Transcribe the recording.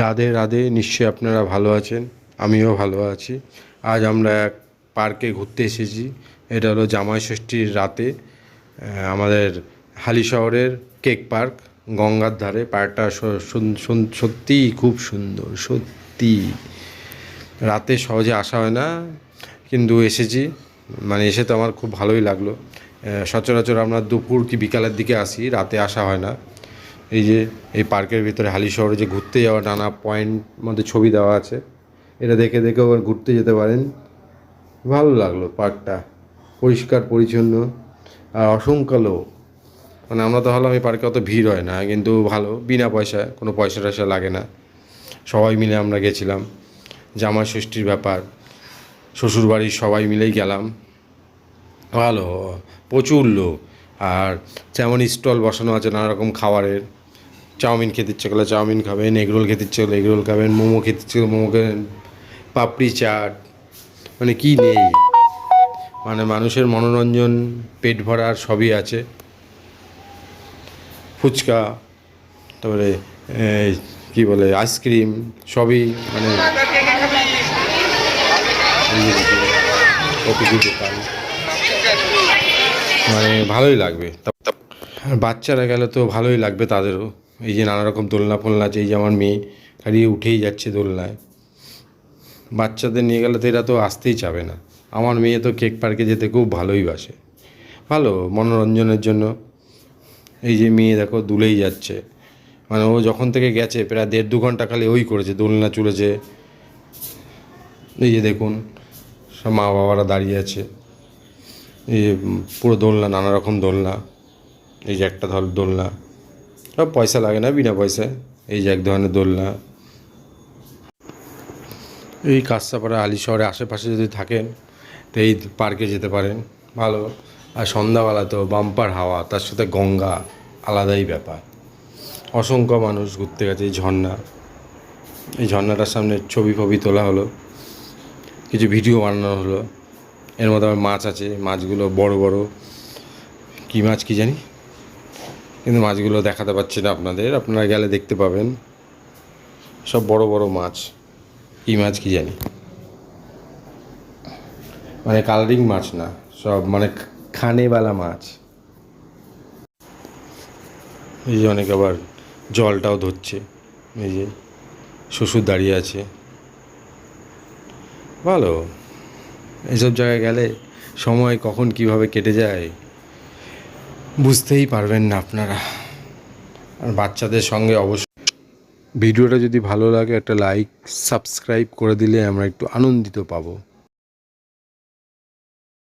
রাধে রাধে, নিশ্চয়ই আপনারা ভালো আছেন, আমিও ভালো আছি। আজ আমরা এক পার্কে ঘুরতে এসেছি, এটা হলো জামাই ষষ্ঠীর রাতে আমাদের হালি শহরের কেক পার্ক, গঙ্গার ধারে, পার্কটা সত্যিই খুব সুন্দর সত্যি রাতে সহজে আসা হয় না, কিন্তু এসেছি মানে এসে তো আমার খুব ভালোই লাগল। সচরাচর আমরা দুপুর কি বিকালের দিকে আসি, রাতে আসা হয় না। এই যে, এই পার্কের ভিতরে হালি শহরে যে ঘুরতে যাওয়া নানা পয়েন্ট মধ্যে ছবি দেওয়া আছে, এটা দেখে দেখে আবার ঘুরতে যেতে পারেন। ভালো লাগল পার্কটা, পরিষ্কার, পরিচ্ছন্ন আর অসংখ্য লোক। মানে আমরা তো ভাবলাম এই পার্কে অত ভিড় হয় না, কিন্তু ভালো, বিনা পয়সায় কোনো পয়সা টয়সা লাগে না। সবাই মিলে আমরা গেছিলাম জামা ষষ্ঠীর ব্যাপার শ্বশুরবাড়ির সবাই মিলেই গেলাম। ভালো, প্রচুর লোক আর যেমন স্টল বসানো আছে নানা রকম খাবারের চাউমিন খেতে ইচ্ছে করলে চাউমিন খাবেন, এগরোল খেতে ইচ্ছে করলে এগরোল খাবেন, মোমো খেতে ইচ্ছে করলে মোমো খাবেন, পাপড়ি চাট মানে কি নেই? মানে মানুষের মনোরঞ্জন, পেট ভরার সবই আছে। ফুচকা, তারপরে কি বলে, আইসক্রিম, সবই মানে মানে ভালোই লাগবে। বাচ্চারা গেলে তো ভালোই লাগবে তাদেরও। এই যে নানা রকম দোলনা ফোলনা আছে এই যে আমার মেয়ে, খালি উঠেই যাচ্ছে দোলনায়। বাচ্চাদের নিয়ে গেলে তো এরা তো আসতেই চাবে না। আমার মেয়ে তো কেক পার্কে যেতে খুব ভালোই বাসে। ভালো, মনোরঞ্জনের জন্য। এই যে মেয়ে দেখো দুলেই যাচ্ছে। মানে ও যখন থেকে গেছে, প্রায় দেড় দু ঘণ্টা খালি ওই করেছে, দোলনা চলেছে। এই যে দেখুন, সব মা বাবারা দাঁড়িয়ে আছে। এই যে পুরো দোলনা নানা রকম দোলনা। এই যে একটা ধর দোলনা। পয়সা লাগে না, বিনা পয়সায়। এই যে এক ধরনের দোলনা। এই কাঁচরাপাড়া আলি শহরে আশেপাশে যদি থাকেন, তো এই পার্কে যেতে পারেন, ভালো। আর সন্ধ্যাবেলা তো বাম্পার হাওয়া, তার সাথে গঙ্গা, আলাদাই ব্যাপার। অসংখ্য মানুষ ঘুরতে গেছে এই ঝর্ণা। এই ঝর্ণাটার সামনে ছবি ফবি তোলা হলো, কিছু ভিডিও বানানো হলো। এর মধ্যে আবার মাছ আছে, মাছগুলো বড় বড়। কী মাছ কী জানি? কিন্তু মাছগুলো দেখাতে পারছি না আপনাদের। আপনারা গেলে দেখতে পাবেন। সব বড় বড় মাছ। কী মাছ কি জানি। মানে কালারিং মাছ না। সব মানে খানেওয়ালা মাছ। এই যে অনেক আবার জলটাও ধরছে। এই যে শ্বশুর দাঁড়িয়ে আছে। ভালো। এইসব জায়গায় গেলে সময় কখন কীভাবে কেটে যায় বুঝতেই পারবেন না আপনারা। আর বাচ্চাদের সঙ্গে অবশ্যই ভিডিওটা যদি ভালো লাগে, একটা লাইক সাবস্ক্রাইব করে দিলে আমরা একটু আনন্দিত পাবো।